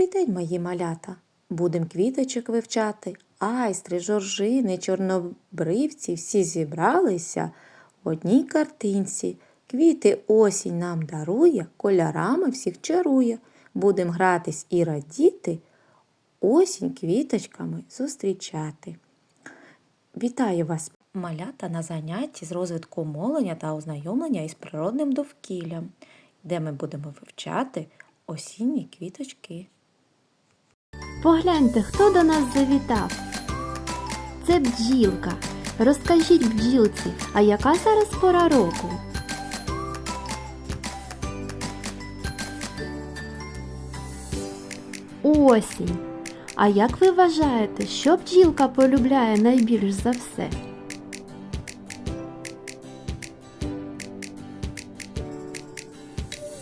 Добрий мої малята! Будем квіточок вивчати. Айстри, жоржини, чорнобривці всі зібралися в одній картинці. Квіти осінь нам дарує, кольорами всіх чарує. Будем гратись і радіти, осінь квіточками зустрічати. Вітаю вас, малята, на занятті з розвитку мовлення та ознайомлення із природним довкіллям, де ми будемо вивчати осінні квіточки. Погляньте, хто до нас завітав. Це бджілка. Розкажіть бджілці, а яка зараз пора року? Осінь. А як ви вважаєте, що бджілка полюбляє найбільш за все?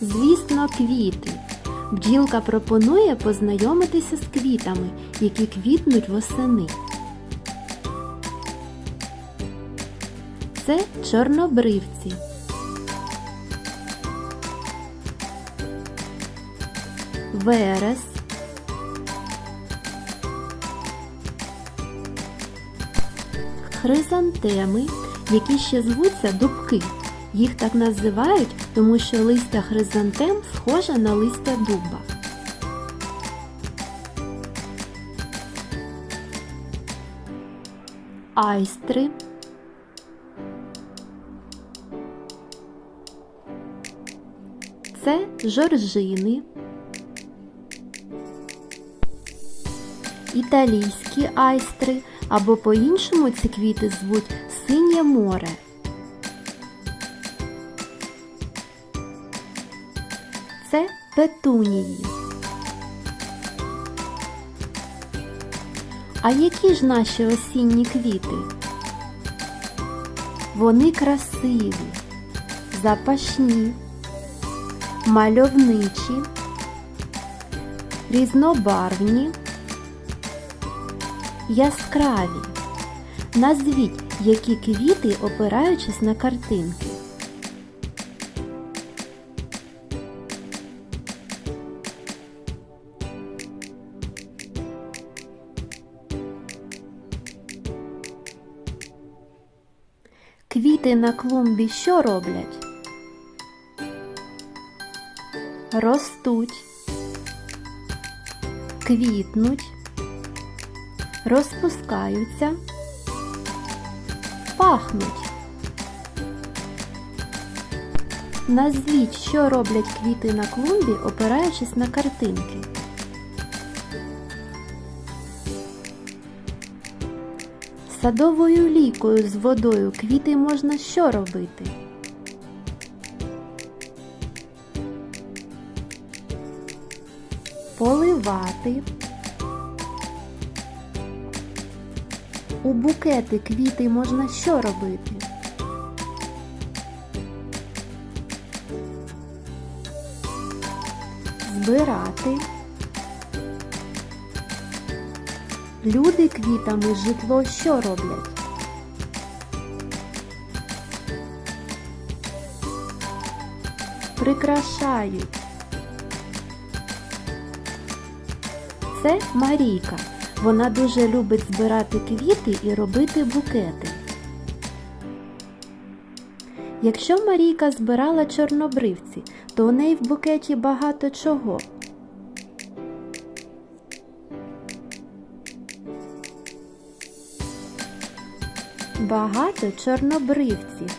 Звісно, квіти. Бджілка пропонує познайомитися з квітами, які квітнуть восени. Це чорнобривці. Верес. Хризантеми, які ще звуться дубки. Їх так називають, тому що листя хризантем схоже на листя дуба. Айстри. Це жоржини. Італійські айстри або по-іншому ці квіти звуть синє море. Це петунії. А які ж наші осінні квіти? Вони красиві, запашні, мальовничі, різнобарвні, яскраві. Назвіть, які квіти, опираючись на картинки. Квіти на клумбі що роблять? Ростуть, квітнуть, розпускаються, пахнуть. Назвіть, що роблять квіти на клумбі, опираючись на картинки. Садовою лікою з водою квіти можна що робити? Поливати. У букети квіти можна що робити? Збирати. Люди квітами житло що роблять? Прикрашають. Це Марійка. Вона дуже любить збирати квіти і робити букети. Якщо Марійка збирала чорнобривці, то у неї в букеті багато чого. Багато чорнобривців.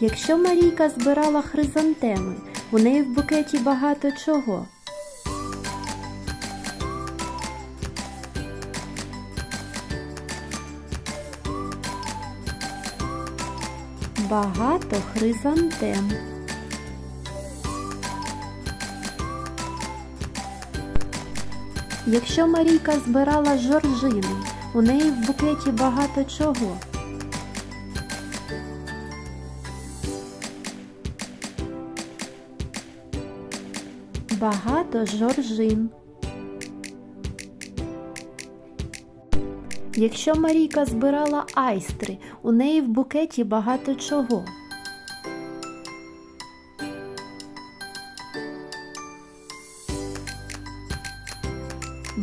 Якщо Марійка збирала хризантеми, у неї в букеті багато чого. Багато хризантем. Якщо Марійка збирала жоржини, у неї в букеті багато чого. Багато жоржин. Якщо Марійка збирала айстри, у неї в букеті багато чого.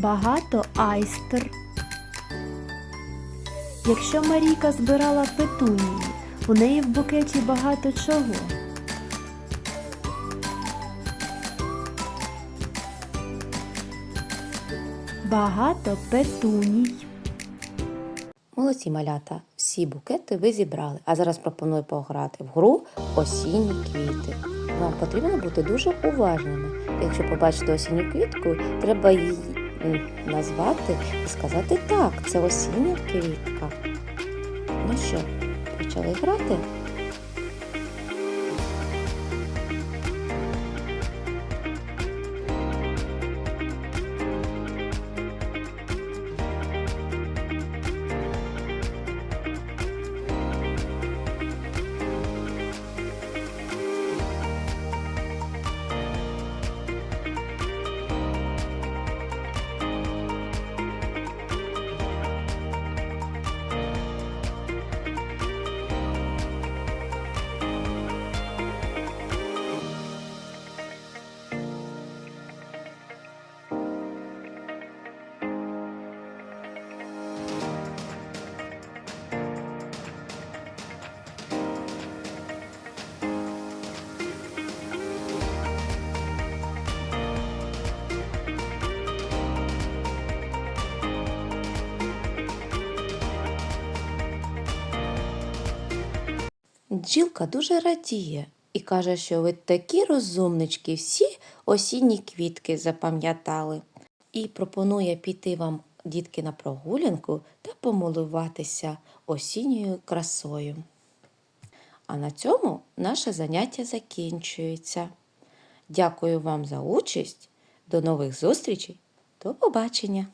Багато айстр. Якщо Марійка збирала петунії, у неї в букеті багато чого. Багато петуній. Молодці малята, всі букети ви зібрали. А зараз пропоную пограти в гру осінні квіти. Вам потрібно бути дуже уважними. Якщо побачите осінню квітку, треба її назвати і сказати так, це осіння квітка. Ну що, почали грати? Бджілка дуже радіє і каже, що ви такі розумнички, всі осінні квітки запам'ятали. І пропонує піти вам, дітки, на прогулянку та помилуватися осінньою красою. А на цьому наше заняття закінчується. Дякую вам за участь. До нових зустрічей. До побачення!